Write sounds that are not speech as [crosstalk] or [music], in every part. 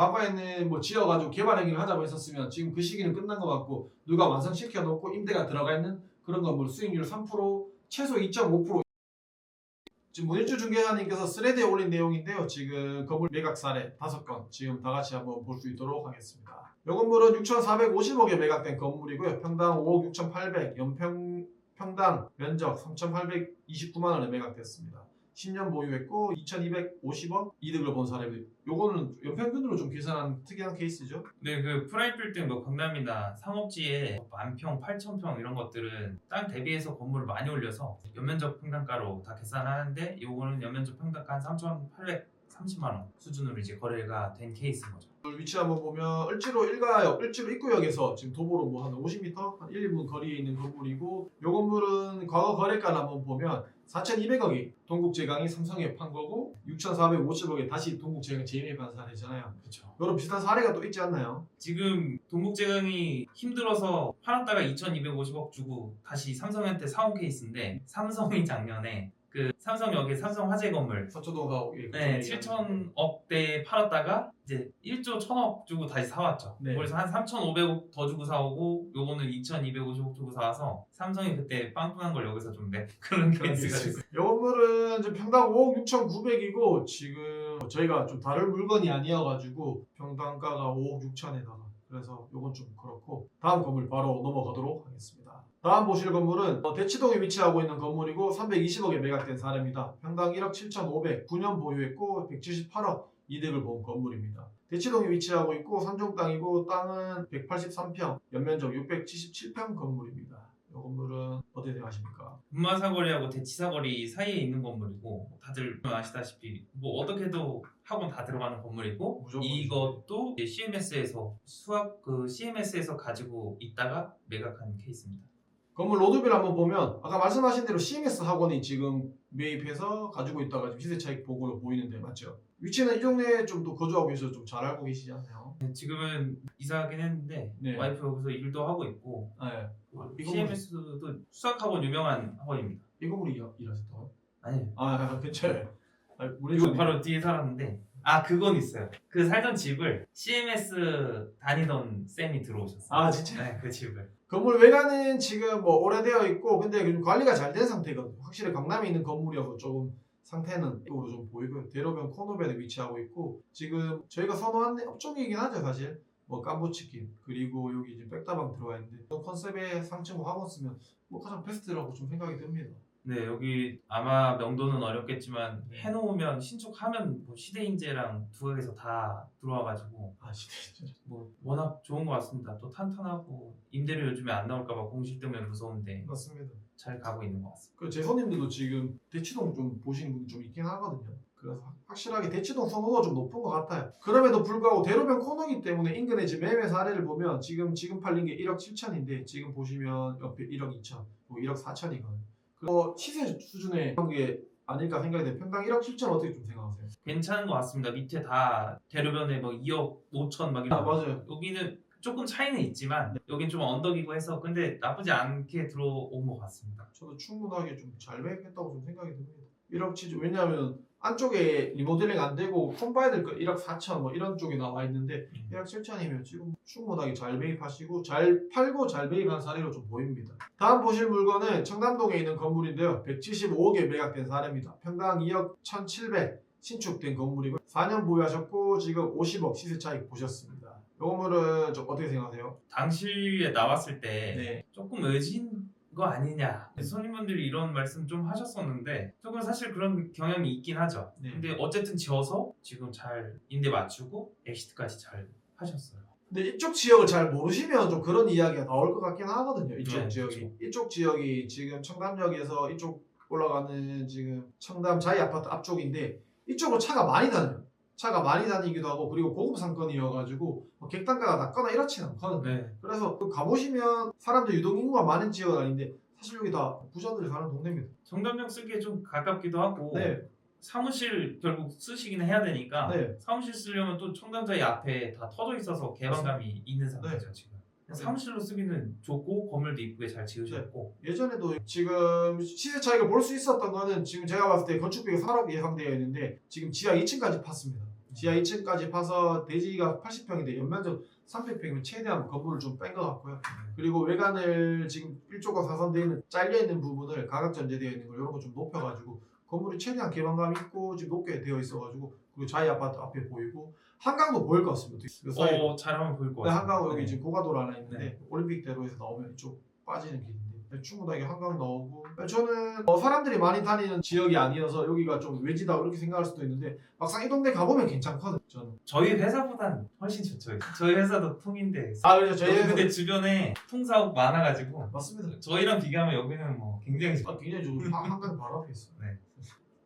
과거에는 뭐 지어가지고 개발 행위를 하자고 했었으면 지금 그 시기는 끝난 것 같고 누가 완성시켜 놓고 임대가 들어가 있는 그런 건물 수익률 3% 최소 2.5% 지금 문일주 중개사님께서 스레드에 올린 내용인데요. 지금 건물 매각 사례 5건 지금 다 같이 한번 볼 수 있도록 하겠습니다. 이 건물은 6,450억에 매각된 건물이고요. 평당 5억 6,800, 연평 평당 면적 3,829만 원에 매각됐습니다. 10년 보유했고 2,250억 이득을 본 사례고요. 요거는 연평균으로 좀 계산한 특이한 케이스죠. 네, 그 프라임 빌딩 뭐 강남이나 상업지에 만평, 8천평 이런 것들은 땅 대비해서 건물을 많이 올려서 연면적 평당가로 다 계산하는데 요거는 연면적 평당가 한 3,830만 원 수준으로 이제 거래가 된 케이스인 거죠. 위치 한번 보면 을지로 일가역, 을지로 입구역에서 지금 도보로 뭐 한 50m, 한 1, 2분 거리에 있는 건물이고 요 건물은 과거 거래가를 한번 보면 4,200억이 동국제강이 삼성에 판 거고 6,450억에 다시 동국제강이 재매입한 사례잖아요. 그렇죠. 이런 비슷한 사례가 또 있지 않나요? 지금 동국제강이 힘들어서 팔았다가 2,250억 주고 다시 삼성한테 사온 케이스인데 삼성이 작년에 그 삼성역에 삼성 화재 건물 서초동 가고 예, 네, 그쪽에 7천억대 팔았다가 이제 1조 1천억 주고 다시 사왔죠. 네. 그래서 한 3,500억 더 주고 사오고 요거는 2,250억 주고 사와서 삼성이 그때 빵꾸난 걸 여기서 좀 내. [laughs] 그런 그런 케이스가 케이스. 있어요. 요 건물은 이제 평당 5억 6,900이고 지금 저희가 좀 다룰 물건이 아니어가지고 평당가가 5억 6천에다가 그래서 요건 좀 그렇고 다음 건물 바로 넘어가도록 하겠습니다. 다음 보실 건물은 어, 대치동에 위치하고 있는 건물이고 320억에 매각된 사례입니다. 평당 1억 7,500, 9년 보유했고 178억 이득을 본 건물입니다. 대치동에 위치하고 있고 산종 땅이고 땅은 183평, 연면적 677평 건물입니다. 이 건물은 어떻게 생각하십니까? 분마사거리하고 대치사거리 사이에 있는 건물이고 다들 아시다시피 뭐 어떻게도 학원 다 들어가는 건물이고 이것도 CMS에서 수학 그 CMS에서 가지고 있다가 매각한 케이스입니다. 건물 로드뷰를 한번 보면 아까 말씀하신 대로 CMS 학원이 지금 매입해서 가지고 있다가 지금 시세 차익 보고로 보이는데 맞죠? 위치는 이 동네에 좀더 거주하고 계셔서 좀 잘 알고 계시지 않나요? 네, 지금은 이사하긴 했는데 네. 와이프 여기서 일도 하고 있고 네. 이 건물- CMS도 수학학원 유명한 학원입니다. 이 건물이 일- 일하셨다고요? 아니에요. 아 괜찮아요. 아, 우리 이거 좀- 바로 뒤에 살았는데 아 그건 있어요. 그 살던 집을 CMS 다니던 쌤이 들어오셨어요. 아 진짜? 네, 그 집을. 건물 외관은 지금 뭐 오래되어 있고 근데 좀 관리가 잘 된 상태거든요. 확실히 강남에 있는 건물이어서 조금 상태는 이쪽으로 좀 보이고요. 대로변 코너변에 위치하고 있고 지금 저희가 선호하는 업종이긴 하죠 사실. 뭐 깐부치킨 그리고 여기 이제 백다방 들어와 있는데 그 컨셉의 상층 학원 쓰면 뭐 가장 베스트라고 좀 생각이 듭니다. 네 여기 아마 명도는 어렵겠지만 해놓으면 신축하면 뭐 시대인재랑 두각에서 다 들어와가지고 아 진짜. 뭐 워낙 좋은 것 같습니다. 또 탄탄하고 임대료 요즘에 안 나올까봐 공실 때문에 무서운데 맞습니다. 잘 가고 있는 것 같습니다. 그제 손님들도 지금 대치동 좀 보시는 분이 좀 있긴 하거든요. 그래서 확실하게 대치동 선호도가 좀 높은 것 같아요. 그럼에도 불구하고 대로변 코너이기 때문에 인근의 지금 매매 사례를 보면 지금 지금 팔린 게 1억 7천인데 지금 보시면 옆에 1억 2천, 뭐 1억 4천이거든요. 그 시세 수준의 게 아닐까 생각이 돼요. 평당 1억 7천 어떻게 좀 생각하세요? 괜찮은 것 같습니다. 밑에 다 대로변에 뭐 2억 5천 막아 이런 맞아요. 여기는 조금 차이는 있지만 여긴 좀 언덕이고 해서 근데 나쁘지 않게 들어온 것 같습니다. 저도 충분하게 좀 잘 매입했다고 좀 생각이 듭니다. 1억 7천 왜냐하면 안쪽에 리모델링 안 되고 폰 봐야 될 거 1억 4천 뭐 이런 쪽에 나와 있는데 1억 7천이면 지금 충분하게 잘 매입하시고 잘 팔고 잘 매입한 사례로 좀 보입니다. 다음 보실 물건은 청담동에 있는 건물인데요. 175억에 매각된 사례입니다. 평당 2억 1,700 신축된 건물이고 4년 보유하셨고 지금 50억 시세 차익 보셨습니다. 이 건물은 좀 어떻게 생각하세요? 당시에 나왔을 때 네. 조금 의진 거 아니냐 손님분들이 이런 말씀 좀 하셨었는데 조금 사실 그런 경향이 있긴 하죠. 네. 근데 어쨌든 지어서 지금 잘 임대 맞추고 엑시트까지 잘 하셨어요. 근데 이쪽 지역을 잘 모르시면 좀 그런 이야기가 나올 것 같긴 하거든요. 이쪽 네, 지역이. 그렇죠. 이쪽 지역이 지금 청담역에서 이쪽 올라가는 지금 청담 자이 아파트 앞쪽인데 이쪽으로 차가 많이 다녀요. 차가 많이 다니기도 하고 그리고 고급 상권이어가지고 뭐 객단가가 낮거나 이렇진 않거든요. 네. 그래서 그 가보시면 사람들 유동 인구가 많은 지역은 아닌데 사실 여기 다 부자들이 사는 동네입니다. 정담역 쓰기에 좀 가깝기도 하고 네, 사무실 결국 쓰시긴 해야 되니까 네. 사무실 쓰려면 또 청담자의 앞에 다 터져 있어서 개방감이 있는 상태죠 지금. 네. 사무실로 쓰기는 좋고 건물도 이쁘게 잘 지으셨고 예전에도 지금 시세 차익을 볼 수 있었던 거는 지금 제가 봤을 때 건축비가 4억 예상되어 있는데 지금 지하 2층까지 팠습니다. 지하 2층까지 파서 대지가 80평인데 연면적 300평이면 최대한 건물을 좀 뺀 것 같고요. 그리고 외관을 지금 1조가 사선되어 있는 잘려 있는 부분을 가각 전제되어 있는 거 이런 거 좀 높여가지고 건물이 최대한 개방감 있고 지금 높게 되어 있어가지고 그리고 자이 아파트 앞에 보이고 한강도 보일 것 같습니다. 그 사이로. 어, 잘하면 보일 것 네, 같아요. 한강 여기 네. 지금 고가도로 하나 있는데 올림픽대로에서 나오면 이쪽 빠지는 네, 충분하게 한강 나오고. 네, 저는 어, 사람들이 많이 다니는 지역이 아니어서 여기가 좀 외지다 이렇게 생각할 수도 있는데 막상 이 동네 가보면 괜찮거든요 저는. 저희 회사보단 훨씬 좋죠. 저희 회사도 통인데. 아 그래서 저희 저희 회사 근데 주변에 통사업 많아가지고 맞습니다. 저희랑 비교하면 여기는 뭐 굉장히 아, 굉장히 좋은 한- 한강 바로 앞에 있어요. 네.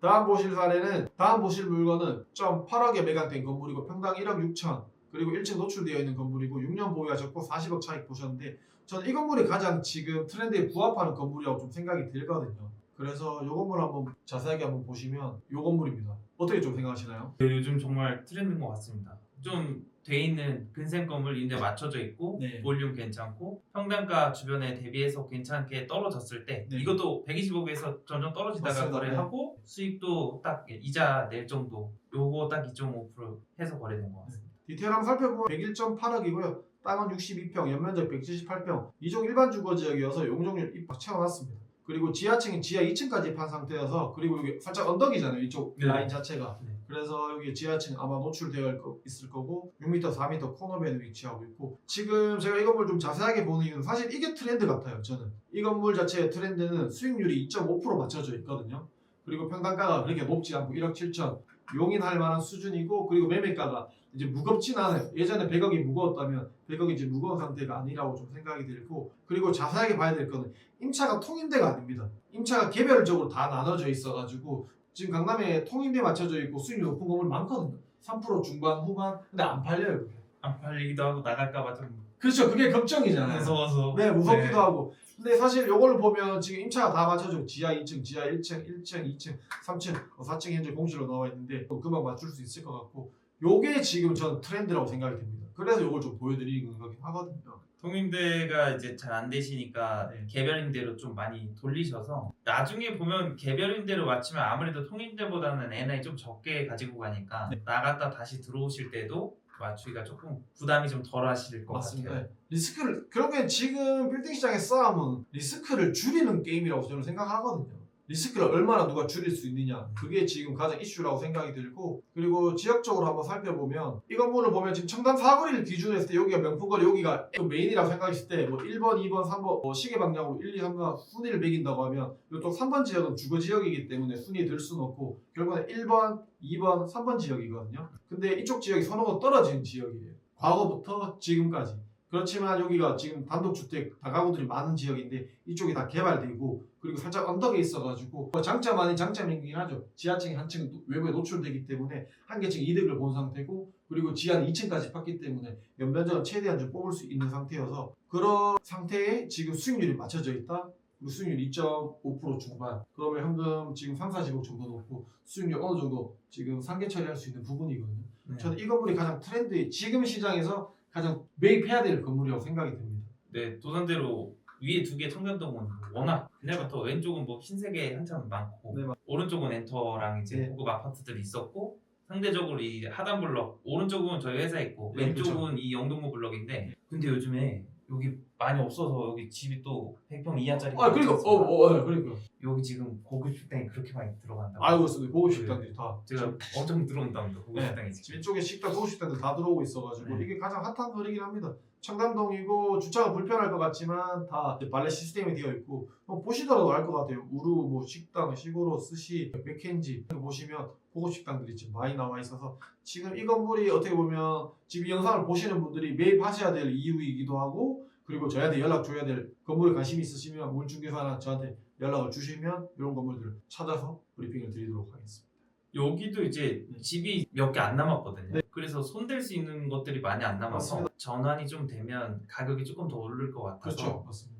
다음 보실 사례는 다음 보실 물건은 1.8억에 매각된 건물이고 평당 1억 6천 그리고 1층 노출되어 있는 건물이고 6년 보유가 적고 40억 차익 보셨는데 저는 이 건물이 가장 지금 트렌드에 부합하는 건물이라고 좀 생각이 들거든요. 그래서 이 건물 한번 자세하게 한번 보시면 이 건물입니다. 어떻게 좀 생각하시나요? 요즘 정말 트렌드인 것 같습니다. 좀 돼 있는 근생 건물 인데 맞춰져 있고 네. 볼륨 괜찮고 평당가 주변에 대비해서 괜찮게 떨어졌을 때 네. 이것도 120억에서 점점 떨어지다가 맞습니다. 거래하고 수익도 딱 이자 낼 정도 요거 딱 2.5% 해서 거래된 것 같습니다. 디테일 한번 살펴보면 101.8억이고요. 땅은 62평, 연면적 178평. 이종 일반 주거 지역이어서 용적률 입박 채워놨습니다. 그리고 지하층이 지하 2층까지 판 상태여서 그리고 여기 살짝 언덕이잖아요. 이쪽 네. 라인 자체가. 네. 그래서 여기 지하층 아마 노출되어 거- 있을 거고 6m, 4m 코너밴에 위치하고 있고 지금 제가 이 건물 좀 자세하게 보는 이유는 사실 이게 트렌드 같아요. 저는 이 건물 자체의 트렌드는 수익률이 2.5% 맞춰져 있거든요. 그리고 평당가가 그렇게 높지 않고 1억 7천 용인할 만한 수준이고 그리고 매매가가 이제 무겁진 않아요. 예전에 100억이 무거웠다면 100억이 이제 무거운 상태가 아니라고 좀 생각이 들고 그리고 자세하게 봐야 될 거는 임차가 통임대가 아닙니다. 임차가 개별적으로 다 나눠져 있어가지고 지금 강남에 통임대 맞춰져 있고 수익률 높은 건물 많거든요. 3% 중반 후반 근데 안 팔려요. 안 팔리기도 하고 나갈까봐 좀 그렇죠. 그게 걱정이잖아요. 무서워서 네, 무섭기도 네. 하고. 근데 사실 요걸 보면 지금 임차가 다 맞춰져 지하 2층, 지하 1층, 1층, 2층, 3층, 4층 현재 공실로 나와 있는데 또 금방 맞출 수 있을 것 같고 요게 지금 전 트렌드라고 생각이 듭니다. 그래서 요걸 좀 보여드리는 거긴 하거든요. 통임대가 이제 잘 안 되시니까 네. 개별임대로 좀 많이 돌리셔서 나중에 보면 개별임대로 맞추면 아무래도 통임대보다는 NI 좀 적게 가지고 가니까 네. 나갔다 다시 들어오실 때도 맞추기가 조금 부담이 좀 덜 하실 것 맞습니다. 같아요. 네. 리스크를 결국엔 지금 빌딩 시장의 싸움은 리스크를 줄이는 게임이라고 저는 생각하거든요. 리스크를 얼마나 누가 줄일 수 있느냐 그게 지금 가장 이슈라고 생각이 들고 그리고 지역적으로 한번 살펴보면 이 건물을 보면 지금 청담 사거리를 기준으로 했을 때 여기가 명품거리 여기가 메인이라고 생각했을 때 뭐 1번, 2번, 3번 뭐 시계 방향으로 1, 2, 3, 4 순위를 매긴다고 하면 이쪽 3번 지역은 주거 지역이기 때문에 순위에 들 수는 없고 결국은 1번, 2번, 3번 지역이거든요. 근데 이쪽 지역이 선호가 떨어진 지역이에요. 과거부터 지금까지. 그렇지만 여기가 지금 단독주택 다가구들이 많은 지역인데 이쪽이 다 개발되고 그리고 살짝 언덕에 있어가지고 뭐 장점 아닌 장점이긴 하죠. 지하층이 한층 외부에 노출되기 때문에 한 개층 이득을 본 상태고 그리고 지하는 2층까지 팠기 때문에 연면적은 최대한 좀 뽑을 수 있는 상태여서 그런 상태에 지금 수익률이 맞춰져 있다. 그리고 수익률 2.5% 중반. 그러면 현금 지금 3, 40억 정도 놓고 수익률 어느 정도 지금 상계 처리할 수 있는 부분이거든요. 네. 저는 이 건물이 가장 트렌드에 지금 시장에서 가장 매입해야 될 건물이라고 생각이 듭니다. 네, 도산대로 위에 두 개 청담동은 워낙 그날부터 왼쪽은 뭐 흰색에 한참 많고 네, 맞- 오른쪽은 엔터랑 이제 네. 고급 아파트들이 있었고 상대적으로 이 하단 블럭 오른쪽은 저희 회사 있고 네, 왼쪽은 이 영동구 블럭인데 근데 요즘에 여기 많이 없어서 여기 집이 또 100평 이하짜리 아 그러니까 어, 어, 어 그러니까 여기 지금 고급 식당이 그렇게 많이 들어간다고 알고 있습니다. 고급 식당들이 다 제가 엄청 들어온답니다 고급 네. 식당이 집 지금 이쪽에 식당, 고급 식당들 다 들어오고 있어가지고 네. 이게 가장 핫한 거리긴 합니다. 청담동이고 주차가 불편할 것 같지만 다 발레 시스템이 되어 있고 뭐 보시더라도 알 것 같아요. 우루 뭐 식당, 시고로, 스시, 맥켄지 보시면 고급 식당들이 지금 많이 나와 있어서 지금 이 건물이 어떻게 보면 지금 이 영상을 보시는 분들이 매입하셔야 될 이유이기도 하고 그리고 저희한테 연락 줘야 될 건물에 관심이 있으시면 물중개사나 저한테 연락을 주시면 이런 건물들을 찾아서 브리핑을 드리도록 하겠습니다. 여기도 이제 네. 집이 몇 개 안 남았거든요. 그래서 손댈 수 있는 것들이 많이 안 남아서 맞습니다. 전환이 좀 되면 가격이 조금 더 오를 것 같아서 그렇죠, 맞습니다.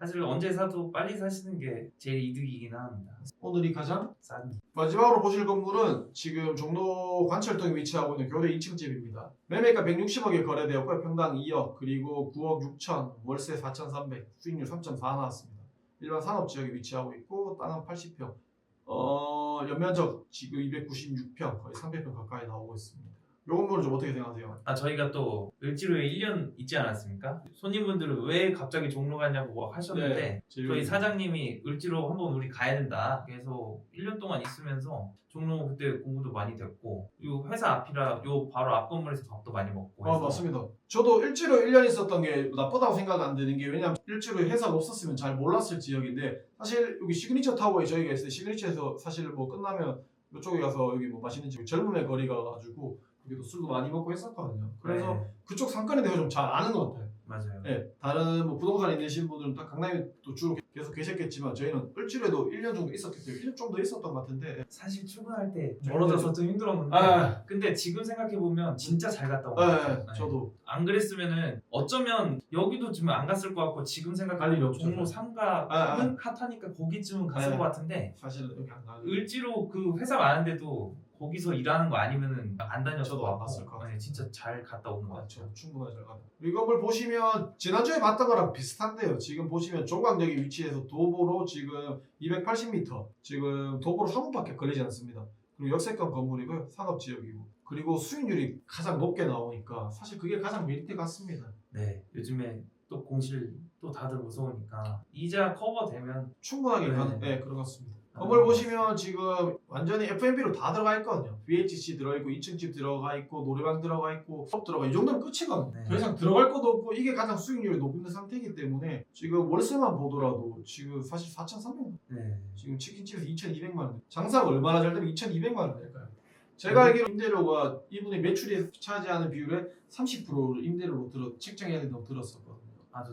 사실 언제 사도 빨리 사시는 게 제일 이득이긴 합니다. 오늘이 가장 싼. 마지막으로 보실 건물은 지금 종로 관철동에 위치하고 있는 교대 2층 집입니다. 매매가 160억에 거래되었고요. 평당 2억 그리고 9억 6천 월세 4,300 수익률 3.4 나왔습니다. 일반 산업 지역에 위치하고 있고 땅은 80평 어, 연면적 지금 296평 거의 300평 가까이 나오고 있습니다. 요 건물은 좀 어떻게 생각하세요? 아 저희가 또 을지로에 1년 있지 않았습니까? 손님분들은 왜 갑자기 종로 가냐고 하셨는데 네, 저희 사장님이 을지로 한번 우리 가야 된다. 그래서 1년 동안 있으면서 종로 그때 공부도 많이 됐고 요 회사 앞이라 요 바로 앞 건물에서 밥도 많이 먹고 아 맞습니다. 저도 일지로 1년 있었던 게 나쁘다고 생각 안 되는 게 왜냐면 일지로 회사가 없었으면 잘 몰랐을 지역인데 사실 여기 시그니처 타워에 저희가 있어요. 시그니처에서 사실 뭐 끝나면 이쪽에 가서 여기 뭐 맛있는 집 젊음의 거리가 가지고 여기도 술도 많이 먹고 했었거든요. 그래서 네, 그쪽 상권에 대해서 좀 잘 아는 것 같아요. 맞아요. 네, 다른 뭐 부동산에 계신 분들은 딱 강남에 또 주로 계속 계셨겠지만 저희는 을지로에도 1년 정도 있었기 때문에 1년 정도 있었던 것 같은데 사실 출근할 때좀 멀어져서 좀 힘들었는데 아, 근데 지금 생각해 보면 진짜 잘 갔다 온 네, 것 같아요. 네. 저도 안 그랬으면은 어쩌면 여기도 지금 안 갔을 것 같고 지금 갈 생각하면 없죠. 종로 3가는 아, 아. 핫하니까 거기쯤은 갔을 네. 것 같은데 사실은 여기 안 가는 을지로 그 회사 많은데도 거기서 일하는 거 아니면은 안 다녔을 저도 것안 갔을 것 같아요. 네, 진짜 잘 갔다 오는 것 맞죠. 같죠. 충분하게 잘 가다. 이 건물 보시면 지난주에 봤던 거랑 비슷한데요. 지금 보시면 종강역에 위치해서 도보로 지금 280m, 지금 도보로 3분밖에 걸리지 않습니다. 그리고 역세권 건물이고요. 상업지역이고. 그리고 수익률이 가장 높게 나오니까 사실 그게 가장 메리트 같습니다. 네, 요즘에 또 공실 또 다들 무서우니까 이자 커버 되면 충분하게 네. 가는, 네, 그런 것 같습니다. 아, 건물 보시면 지금 완전히 F&B로 다 들어가 있거든요. VHC 들어있고 2층 집 들어가 있고 노래방 들어가 있고 수업 들어가 이 정도면 끝이거든요. 네. 더 이상 들어갈 것도 없고 이게 가장 수익률이 높은 상태이기 때문에 지금 월세만 보더라도 지금 사실 4,300만 네. 지금 치킨집에서 2,200만 원 장사가 얼마나 잘 되면 2,200만 원 될까요? 제가 네. 알기로 임대료가 이분의 매출에 차지하는 비율의 30%를 임대료로 들어 책정해야 된다고 들었었거든요.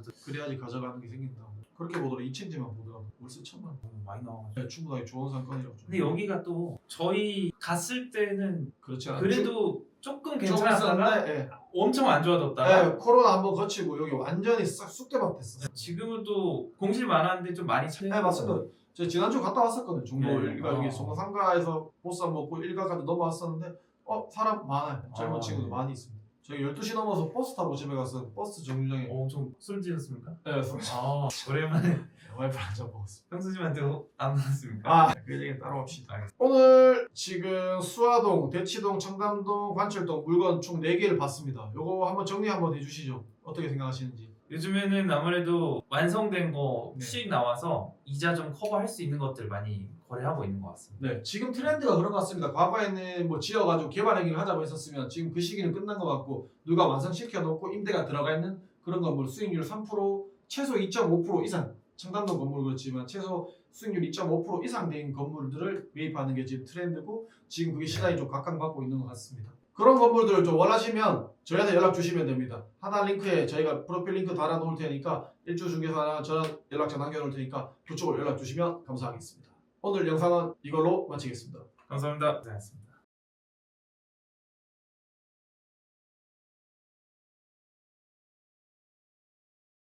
또 그래야지 가져가는 게 생긴다고. 그렇게 보더라도 2층 집만 보더라도 월세 천만 원. 너무 많이 나와가지고 네, 충분하게 좋은 상권이라고 좀. 근데 여기가 또 저희 갔을 때는 그렇지 않아요. 그래도 조금 좀 괜찮았다가 있었는데, 예. 엄청 안 좋아졌다가 예, 코로나 한번 거치고 여기 완전히 싹 쑥대밭 됐어. 지금은 또 공실 많았는데 좀 많이 차이 네 맞습니다. 저 지난주 갔다 왔었거든요. 종로 네. 일가 여기 아. 종로 상가에서 보쌈 먹고 일가까지 넘어왔었는데 어 사람 많아요. 젊은 아, 친구들 네. 많이 있습니다. 저희 12시 넘어서 버스 타고 집에 가서 버스 정류장에 엄청 술 지었습니까? 네, 술- 아 오랜만에 와이프 한잔 먹었습니다. 형수님한테 안 받았습니까? 아, 그 얘기는 따로 합시다. 오늘 지금 수화동, 대치동, 청담동, 관철동 물건 총 4개를 봤습니다. 요거 한번 정리 한번 해주시죠. 어떻게 생각하시는지. 요즘에는 아무래도 완성된 거 네. 수익 나와서 이자 좀 커버할 수 있는 것들 많이 거래하고 있는 것 같습니다. 네, 지금 트렌드가 그런 것 같습니다. 과거에는 뭐 지어가지고 개발 행위를 하자고 했었으면 지금 그 시기는 끝난 것 같고 누가 완성시켜 놓고 임대가 들어가 있는 그런 건물 수익률 3% 최소 2.5% 이상 청담동 건물 그렇지만 최소 수익률 2.5% 이상 된 건물들을 매입하는 게 지금 트렌드고 지금 그게 시장이 좀 각광받고 있는 것 같습니다. 그런 건물들을 좀 원하시면 저희한테 연락 주시면 됩니다. 하단 링크에 저희가 프로필 링크 달아 놓을 테니까 일주 중개사나 저 연락처 남겨 놓을 테니까 그쪽으로 연락 주시면 감사하겠습니다. 오늘 영상은 이걸로 마치겠습니다. 감사합니다. 고생하셨습니다.